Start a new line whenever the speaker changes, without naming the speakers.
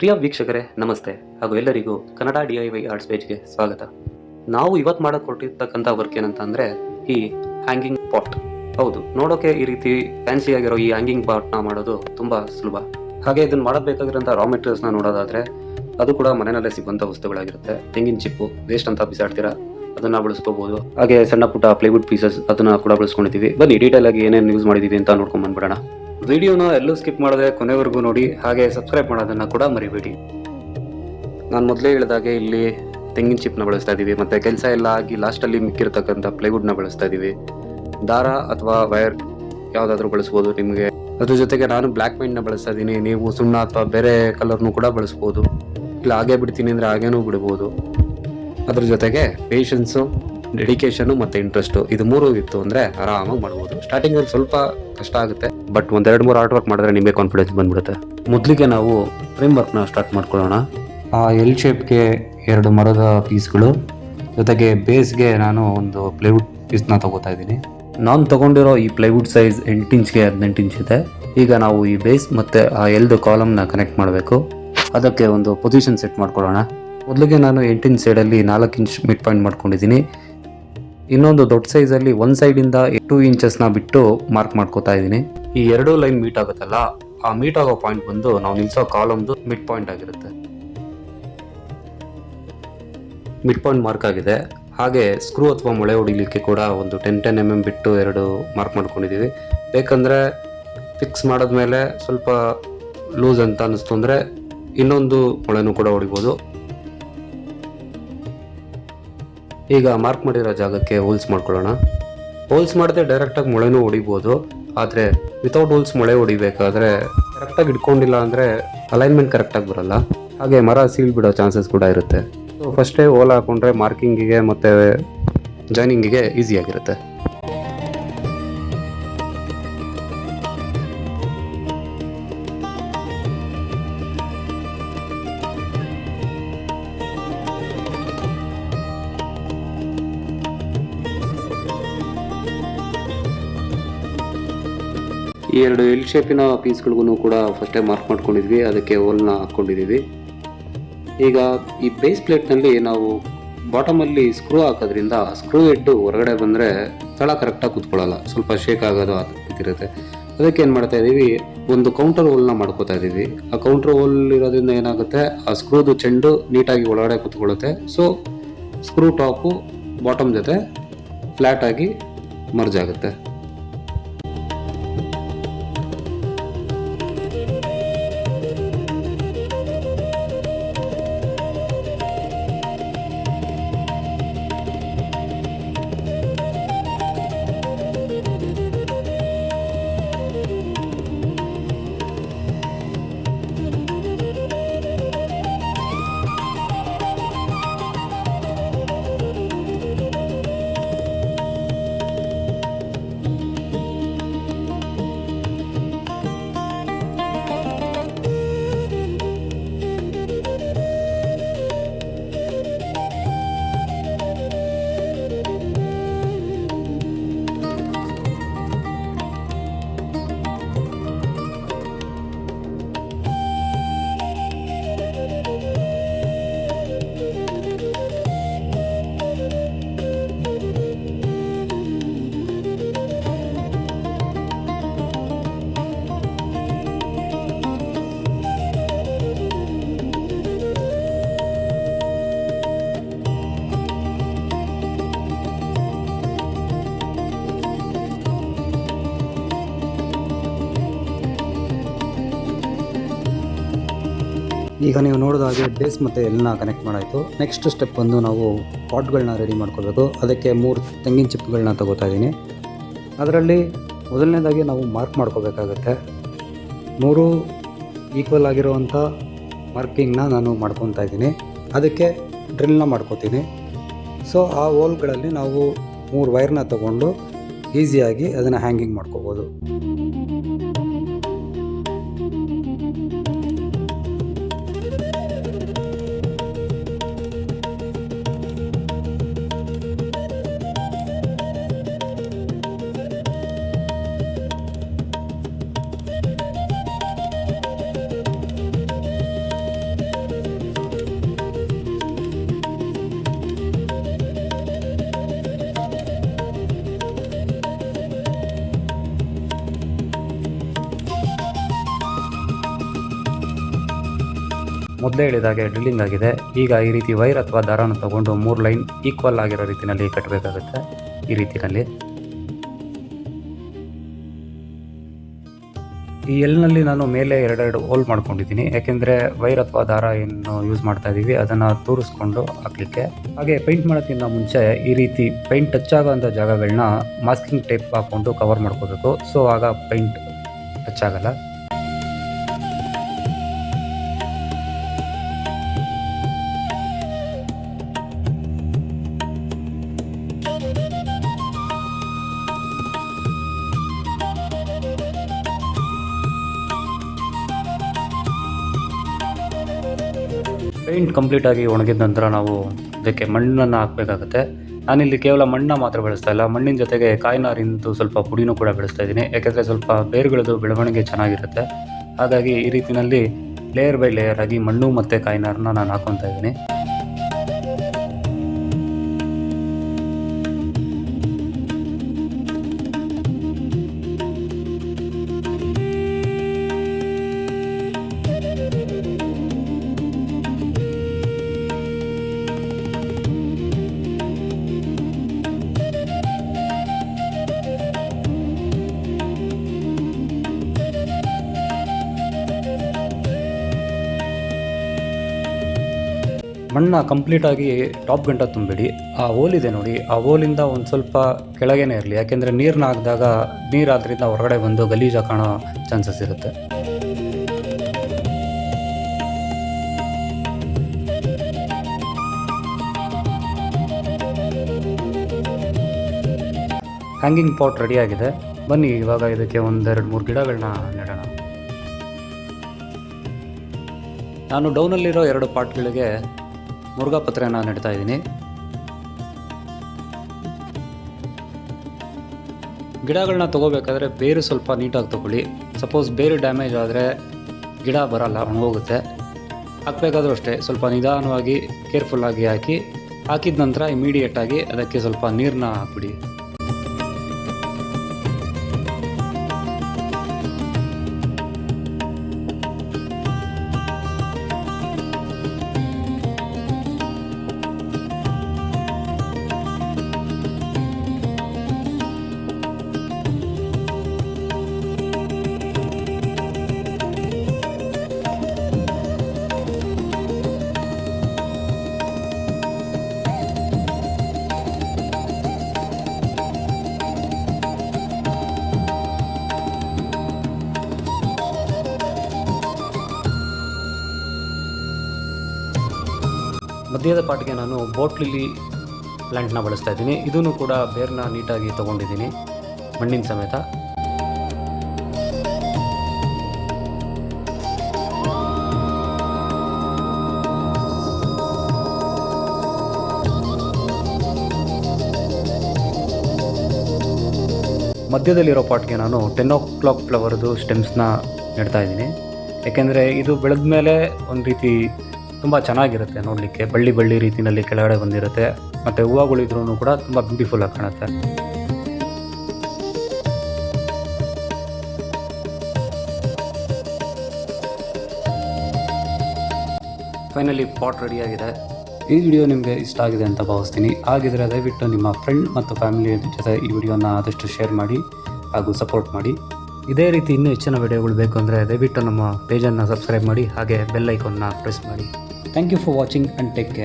ಪ್ರಿಯ ವೀಕ್ಷಕರೇ, ನಮಸ್ತೆ. ಹಾಗೂ ಎಲ್ಲರಿಗೂ Kannada D I Y arts ಪೇಜ್ಗೆ ಸ್ವಾಗತ. ನಾವು ಇವತ್ತು ಮಾಡಕ್ ಕೊಟ್ಟಿರ್ತಕ್ಕಂಥ ವರ್ಕ್ ಏನಂತ ಅಂದ್ರೆ ಈ ಹ್ಯಾಂಗಿಂಗ್ ಪಾಟ್ ಹೌದು, ನೋಡೋಕೆ ಈ ರೀತಿ ಫ್ಯಾನ್ಸಿ ಆಗಿರೋ ಈ ಹ್ಯಾಂಗಿಂಗ್ ಪಾಟ್ನ ಮಾಡೋದು ತುಂಬಾ ಸುಲಭ. ಹಾಗೆ ಇದನ್ನ ಮಾಡಬೇಕಾಗಿರೋಂಥ ರಾ ಮೆಟೀರಿಯಲ್ಸ್ನ ನೋಡೋದಾದ್ರೆ, ಅದು ಕೂಡ ಮನೆಯಲ್ಲೇ ಸಿಗುವಂಥ ವಸ್ತುಗಳಾಗಿರುತ್ತೆ. ತೆಂಗಿನ ಚಿಪ್ಪು ವೇಸ್ಟ್ ಅಂತ ಬಿಸಾಡ್ತೀರಾ, ಅದನ್ನ ಬಳಸ್ಕೋಬಹುದು ಹಾಗೆ ಸಣ್ಣ ಪುಟ್ಟ ಪ್ಲೇವುಡ್ ಪೀಸಸ್ ಅದನ್ನ ಕೂಡ ಬಳಸ್ಕೊಂಡಿದ್ದೀವಿ. ಬನ್ನಿ ಡೀಟೇಲ್ ಆಗಿ ಏನೇನು ಯೂಸ್ ಮಾಡಿದೀವಿ ಅಂತ ನೋಡ್ಕೊಂಡ್ ಬಂದ್ಬಿಡೋಣ. ವಿಡಿಯೋನ ಎಲ್ಲೂ ಸ್ಕಿಪ್ ಮಾಡದೆ ಕೊನೆವರೆಗೂ ನೋಡಿ, ಹಾಗೆ ಸಬ್ಸ್ಕ್ರೈಬ್ ಮಾಡೋದನ್ನು ಕೂಡ ಮರಿಬೇಡಿ. ನಾನು ಮೊದಲೇ ಹೇಳಿದಾಗೆ ಇಲ್ಲಿ ತೆಂಗಿನ ಚಿಪ್ನ ಬಳಸ್ತಾ ಇದ್ದೀವಿ, ಮತ್ತು ಕೆಲಸ ಎಲ್ಲ ಆಗಿ ಲಾಸ್ಟಲ್ಲಿ ಮಿಕ್ಕಿರ್ತಕ್ಕಂಥ ಪ್ಲೈವುಡ್ನ ಬಳಸ್ತಾ ಇದ್ದೀವಿ. ದಾರ ಅಥವಾ ವೈರ್ ಯಾವುದಾದ್ರೂ ಬಳಸ್ಬೋದು ನಿಮಗೆ. ಅದ್ರ ಜೊತೆಗೆ ನಾನು ಬ್ಲ್ಯಾಕ್ ಪೈಂಟ್ನ ಬಳಸ್ತಾ ಇದ್ದೀನಿ, ನೀವು ಸುಣ್ಣ ಅಥವಾ ಬೇರೆ ಕಲರ್ನು ಕೂಡ ಬಳಸ್ಬೋದು. ಇಲ್ಲ ಹಾಗೆ ಬಿಡ್ತೀನಿ ಅಂದರೆ ಹಾಗೇನೂ ಬಿಡ್ಬೋದು. ಅದ್ರ ಜೊತೆಗೆ ಪೇಷನ್ಸು ಡೆಡಿಕೇಶನ್ ಮತ್ತು ಇಂಟ್ರೆಸ್ಟು ಇದು ಮೂರು ಇತ್ತು ಅಂದರೆ ಆರಾಮಾಗಿ ಮಾಡ್ಬೋದು. ಸ್ಟಾರ್ಟಿಂಗಲ್ಲಿ ಸ್ವಲ್ಪ ಕಷ್ಟ ಆಗುತ್ತೆ. ಬಟ್ ಒಂದೆರಡು ಮೂರು ಆರ್ಟ್ ವರ್ಕ್ ಮಾಡಿದ್ರೆ ನಿಮಗೆ ಕಾನ್ಫಿಡೆನ್ಸ್ ಬಂದ್ಬಿಡುತ್ತೆ. ಮೊದಲಿಗೆ ನಾವು ಫ್ರೇಮ್ ವರ್ಕ್ನ ಸ್ಟಾರ್ಟ್ ಮಾಡ್ಕೊಳ್ಳೋಣ. ಆ ಎಲ್ ಶೇಪ್ಗೆ ಎರಡು ಮರದ ಪೀಸ್ಗಳು ಜೊತೆಗೆ ಬೇಸ್ಗೆ ನಾನು ಒಂದು ಪ್ಲೈವುಡ್ ಪೀಸ್ನ ತಗೋತಾ ಇದ್ದೀನಿ. ನಾನು ತಗೊಂಡಿರೋ ಈ ಪ್ಲೈವುಡ್ ಸೈಜ್ ಎಂಟು ಇಂಚ್ಗೆ ಹದಿನೆಂಟು ಇಂಚ್ ಇದೆ. ಈಗ ನಾವು ಈ ಬೇಸ್ ಮತ್ತೆ ಆ ಎಲ್ದು ಕಾಲಮ್ನ ಕನೆಕ್ಟ್ ಮಾಡಬೇಕು. ಅದಕ್ಕೆ ಒಂದು ಪೊಸಿಷನ್ ಸೆಟ್ ಮಾಡ್ಕೊಳ್ಳೋಣ. ಮೊದಲಿಗೆ ನಾನು ಎಂಟಿನ ಸೈಡಲ್ಲಿ ನಾಲ್ಕು ಇಂಚ್ ಮಿಡ್ ಪಾಯಿಂಟ್ ಮಾಡ್ಕೊಂಡಿದ್ದೀನಿ. ಇನ್ನೊಂದು ದೊಡ್ಡ ಸೈಜಲ್ಲಿ ಒಂದು ಸೈಡಿಂದ ಟೂ ಇಂಚಸ್ನ ಬಿಟ್ಟು ಮಾರ್ಕ್ ಮಾಡ್ಕೋತಾ ಇದ್ದೀನಿ. ಈ ಎರಡು ಲೈನ್ ಮೀಟ್ ಆಗುತ್ತಲ್ಲ, ಆ ಮೀಟ್ ಆಗೋ ಪಾಯಿಂಟ್ ಬಂದು ನಾವು ನಿಲ್ಸೋ ಕಾಲಮ್ದು ಮಿಡ್ ಪಾಯಿಂಟ್ ಆಗಿರುತ್ತೆ. ಮಿಡ್ ಪಾಯಿಂಟ್ ಮಾರ್ಕ್ ಆಗಿದೆ. ಹಾಗೆ ಸ್ಕ್ರೂ ಅಥವಾ ಮೊಳೆ ಹೊಡಿಲಿಕ್ಕೆ ಕೂಡ ಒಂದು ಟೆನ್ ಟೆನ್ ಎಂ ಎಂ ಬಿಟ್ಟು ಎರಡು ಮಾರ್ಕ್ ಮಾಡ್ಕೊಂಡಿದ್ದೀವಿ. ಬೇಕಂದರೆ ಫಿಕ್ಸ್ ಮಾಡಿದ್ಮೇಲೆ ಸ್ವಲ್ಪ ಲೂಸ್ ಅಂತ ಅನ್ನಿಸ್ತು ಅಂದರೆ ಇನ್ನೊಂದು ಮೊಳೆನೂ ಕೂಡ ಹೊಡಿಬೋದು. ಈಗ ಮಾರ್ಕ್ ಮಾಡಿರೋ ಜಾಗಕ್ಕೆ ಹೋಲ್ಸ್ ಮಾಡ್ಕೊಳ್ಳೋಣ. ಹೋಲ್ಸ್ ಮಾಡದೆ ಡೈರೆಕ್ಟಾಗಿ ಮೊಳೆನೂ ಹೊಡಿಬೋದು. ಆದರೆ ವಿತೌಟ್ ಹೋಲ್ಸ್ ಮೊಳೆ ಹೊಡಿಬೇಕಾದ್ರೆ ಕರೆಕ್ಟಾಗಿ ಇಟ್ಕೊಂಡಿಲ್ಲ ಅಂದರೆ ಅಲೈನ್ಮೆಂಟ್ ಕರೆಕ್ಟಾಗಿ ಬರಲ್ಲ. ಹಾಗೆ ಮರ ಸೀಲ್ ಬಿಡೋ ಚಾನ್ಸಸ್ ಕೂಡ ಇರುತ್ತೆ. ಸೊ ಫಸ್ಟೇ ಹೋಲ್ ಹಾಕೊಂಡ್ರೆ ಮಾರ್ಕಿಂಗಿಗೆ ಮತ್ತು ಜಾಯ್ನಿಂಗಿಗೆ ಈಸಿಯಾಗಿರುತ್ತೆ ಈ ಎರಡು ಎಲ್ ಶೇಪಿನ ಪೀಸ್ಗಳಿಗೂ ಕೂಡ ಫಸ್ಟೇ ಮಾರ್ಕ್ ಮಾಡ್ಕೊಂಡಿದ್ವಿ. ಅದಕ್ಕೆ ಹೋಲ್ನ ಹಾಕ್ಕೊಂಡಿದ್ದೀವಿ. ಈಗ ಈ ಬೇಸ್ ಪ್ಲೇಟ್ನಲ್ಲಿ ನಾವು ಬಾಟಮಲ್ಲಿ ಸ್ಕ್ರೂ ಹಾಕೋದ್ರಿಂದ ಸ್ಕ್ರೂ ಹೆಡ್ಡು ಹೊರಗಡೆ ಬಂದರೆ ಸ್ಥಳ ಕರೆಕ್ಟಾಗಿ ಕೂತ್ಕೊಳ್ಳಲ್ಲ. ಸ್ವಲ್ಪ ಶೇಕ್ ಆಗೋದು ಇರುತ್ತೆ. ಅದಕ್ಕೆ ಏನು ಮಾಡ್ತಾ ಇದ್ದೀವಿ ಒಂದು ಕೌಂಟರ್ ಹೋಲ್ನ ಮಾಡ್ಕೋತಾ ಇದ್ದೀವಿ ಆ ಕೌಂಟರ್ ಹೋಲ್ ಇರೋದ್ರಿಂದ ಏನಾಗುತ್ತೆ? ಆ ಸ್ಕ್ರೂದು ಚೆಂಡು ನೀಟಾಗಿ ಒಳಗಡೆ ಕೂತ್ಕೊಳ್ಳುತ್ತೆ. ಸೊ ಸ್ಕ್ರೂ ಟಾಪು ಬಾಟಮ್ ಜೊತೆ ಫ್ಲ್ಯಾಟಾಗಿ ಮರ್ಜ್ ಆಗುತ್ತೆ.
ಈಗ ನೀವು ನೋಡಿದ ಹಾಗೆ ಬೇಸ್ ಮತ್ತು ಎಲ್ನ ಕನೆಕ್ಟ್ ಮಾಡಾಯಿತು. ನೆಕ್ಸ್ಟ್ ಸ್ಟೆಪ್ ಬಂದು ನಾವು ಪಾಟ್ಗಳನ್ನ ರೆಡಿ ಮಾಡ್ಕೋಬೇಕು ಅದಕ್ಕೆ ಮೂರು ತೆಂಗಿನ ಚಿಪ್ಗಳನ್ನ ತಗೋತಾ ಇದ್ದೀನಿ. ಅದರಲ್ಲಿ ಮೊದಲನೇದಾಗಿ ನಾವು ಮಾರ್ಕ್ ಮಾಡ್ಕೋಬೇಕಾಗತ್ತೆ. ಮೂರು ಈಕ್ವಲ್ ಆಗಿರುವಂಥ ಮಾರ್ಕಿಂಗ್ನ ನಾನು ಮಾಡ್ಕೊತಾ ಇದ್ದೀನಿ. ಅದಕ್ಕೆ ಡ್ರಿಲ್ನ ಮಾಡ್ಕೋತೀನಿ. ಸೊ ಆ ಹೋಲ್ಗಳಲ್ಲಿ ನಾವು ಮೂರು ವೈರ್ನ ತಗೊಂಡು ಈಸಿಯಾಗಿ ಅದನ್ನು ಹ್ಯಾಂಗಿಂಗ್ ಮಾಡ್ಕೋಬೋದು. ಮೊದಲೇ ಹೇಳಿದಾಗೆ ಡ್ರಿಲ್ಲಿಂಗ್ ಆಗಿದೆ. ಈಗ ಈ ರೀತಿ ವೈರ್ ಅಥವಾ ದಾರನ ತಗೊಂಡು ಮೂರು ಲೈನ್ ಈಕ್ವಲ್ ಆಗಿರೋ ರೀತಿಯಲ್ಲಿ ಕಟ್ಟಬೇಕಾಗುತ್ತೆ ಈ ರೀತಿಯಲ್ಲಿ ಈ ಎಲ್ನಲ್ಲಿ ನಾನು ಮೇಲೆ ಎರಡೆರಡು ಹೋಲ್ ಮಾಡ್ಕೊಂಡಿದ್ದೀನಿ. ಯಾಕೆಂದರೆ ವೈರ್ ಅಥವಾ ದಾರ ಏನು ಯೂಸ್ ಮಾಡ್ತಾ ಇದ್ದೀವಿ ಅದನ್ನು ತೋರಿಸ್ಕೊಂಡು ಹಾಕಲಿಕ್ಕೆ. ಹಾಗೆ ಪೇಂಟ್ ಮಾಡೋಕ್ಕಿಂತ ಮುಂಚೆ ಈ ರೀತಿ ಪೇಂಟ್ ಟಚ್ ಆಗೋಂಥ ಜಾಗಗಳನ್ನ ಮಾಸ್ಕಿಂಗ್ ಟೇಪ್ ಹಾಕ್ಕೊಂಡು ಕವರ್ ಮಾಡ್ಕೋಬೇಕು. ಸೊ ಆಗ ಪೇಂಟ್ ಟಚ್ ಆಗಲ್ಲ. ಪೇಂಟ್ ಕಂಪ್ಲೀಟ್ ಆಗಿ ಒಣಗಿದ ನಂತರ ನಾವು ಇದಕ್ಕೆ ಮಣ್ಣನ್ನು ಹಾಕಬೇಕಾಗುತ್ತೆ. ನಾನಿಲ್ಲಿ ಕೇವಲ ಮಣ್ಣನ್ನ ಮಾತ್ರ ಬೆಳೆಸ್ತಾ ಇಲ್ಲ. ಮಣ್ಣಿನ ಜೊತೆಗೆ ಕಾಯಿನಾರಿಂದು ಸ್ವಲ್ಪ ಪುಡಿನೂ ಕೂಡ ಬೆಳೆಸ್ತಾ ಇದ್ದೀನಿ. ಯಾಕೆಂದರೆ ಸ್ವಲ್ಪ ಬೇರುಗಳದ್ದು ಬೆಳವಣಿಗೆ ಚೆನ್ನಾಗಿರುತ್ತೆ. ಹಾಗಾಗಿ ಈ ರೀತಿಯಲ್ಲಿ ಲೇಯರ್ ಬೈ ಲೇಯರ್ ಆಗಿ ಮಣ್ಣು ಮತ್ತು ಕಾಯಿನಾರನ್ನ ನಾನು ಹಾಕೊತಾ ಇದ್ದೀನಿ. ಮಣ್ಣ ಕಂಪ್ಲೀಟಾಗಿ ಟಾಪ್ ಗಂಟ ತುಂಬಿಡಿ. ಆ ಹೋಲಿದೆ ನೋಡಿ, ಆ ಹೋಲಿಂದ ಒಂದು ಸ್ವಲ್ಪ ಕೆಳಗೇನೆ ಇರಲಿ. ಯಾಕೆಂದರೆ ನೀರನ್ನ ಹಾಕಿದಾಗ ನೀರು ಹೊರಗಡೆ ಬಂದು ಗಲೀಜ ಕಾಣೋ ಚಾನ್ಸಸ್ ಇರುತ್ತೆ. ಹ್ಯಾಂಗಿಂಗ್ ಪಾಟ್ ರೆಡಿಯಾಗಿದೆ ಬನ್ನಿ, ಇವಾಗ ಇದಕ್ಕೆ ಒಂದೆರಡು ಮೂರು ಗಿಡಗಳನ್ನ ನೆಡೋಣ. ನಾನು ಡೌನಲ್ಲಿರೋ ಎರಡು ಪಾಟ್ಗಳಿಗೆ ಮುರುಘಾಪತ್ರೆನ ನೆಡ್ತಾ ಇದ್ದೀನಿ. ಗಿಡಗಳನ್ನ ತೊಗೋಬೇಕಾದ್ರೆ ಬೇರು ಸ್ವಲ್ಪ ನೀಟಾಗಿ ತೊಗೊಳ್ಳಿ. ಸಪೋಸ್ ಬೇರು ಡ್ಯಾಮೇಜ್ ಆದರೆ ಗಿಡ ಬರಲ್ಲ, ಒಣಗೋಗುತ್ತೆ. ಹಾಕಬೇಕಾದ್ರೂ ಅಷ್ಟೇ, ಸ್ವಲ್ಪ ನಿಧಾನವಾಗಿ ಕೇರ್ಫುಲ್ಲಾಗಿ ಹಾಕಿ, ಹಾಕಿದ ನಂತರ ಇಮಿಡಿಯೇಟಾಗಿ ಅದಕ್ಕೆ ಸ್ವಲ್ಪ ನೀರನ್ನ ಹಾಕ್ಬಿಡಿ. ಮಧ್ಯದ ಪಾಟ್ಗೆ ನಾನು ಬೋಟ್ಲಿಲಿ ಪ್ಲ್ಯಾಂಟ್ನ ಬಳಸ್ತಾ ಇದ್ದೀನಿ. ಇದನ್ನು ಕೂಡ ಬೇರನ್ನ ನೀಟಾಗಿ ತೊಗೊಂಡಿದ್ದೀನಿ ಮಣ್ಣಿನ ಸಮೇತ. ಮಧ್ಯದಲ್ಲಿರೋ ಪಾಟ್ಗೆ ನಾನು ಟೆನ್ ಓ ಕ್ಲಾಕ್ ಫ್ಲವರ್ದು ಸ್ಟೆಮ್ಸ್ನ ನೆಡ್ತಾ ಇದ್ದೀನಿ. ಯಾಕೆಂದರೆ ಇದು ಬೆಳೆದ ಮೇಲೆ ಒಂದು ರೀತಿ ತುಂಬ ಚೆನ್ನಾಗಿರುತ್ತೆ ನೋಡಲಿಕ್ಕೆ. ಬಳ್ಳಿ ಬಳ್ಳಿ ರೀತಿಯಲ್ಲಿ ಕೆಳಗಡೆ ಬಂದಿರುತ್ತೆ. ಮತ್ತು ಹೂವುಗಳಿದ್ರೂ ಕೂಡ ತುಂಬ ಬ್ಯೂಟಿಫುಲ್ ಆಗಿ ಕಾಣುತ್ತೆ. ಫೈನಲಿ ಪಾಟ್ ರೆಡಿಯಾಗಿದೆ ಈ ವಿಡಿಯೋ ನಿಮಗೆ ಇಷ್ಟ ಆಗಿದೆ ಅಂತ ಭಾವಿಸ್ತೀನಿ. ಹಾಗಿದ್ರೆ ದಯವಿಟ್ಟು ನಿಮ್ಮ ಫ್ರೆಂಡ್ ಮತ್ತು ಫ್ಯಾಮಿಲಿ ಜೊತೆ ಈ ವಿಡಿಯೋನ ಆದಷ್ಟು ಶೇರ್ ಮಾಡಿ ಹಾಗೂ ಸಪೋರ್ಟ್ ಮಾಡಿ. ಇದೇ ರೀತಿ ಇನ್ನೂ ಹೆಚ್ಚಿನ ವಿಡಿಯೋಗಳು ಬೇಕು ಅಂದರೆ ದಯವಿಟ್ಟು ನಮ್ಮ ಪೇಜನ್ನು ಸಬ್ಸ್ಕ್ರೈಬ್ ಮಾಡಿ, ಹಾಗೆ ಬೆಲ್ ಐಕಾನ್ನ ಪ್ರೆಸ್ ಮಾಡಿ. Thank you for watching and take care.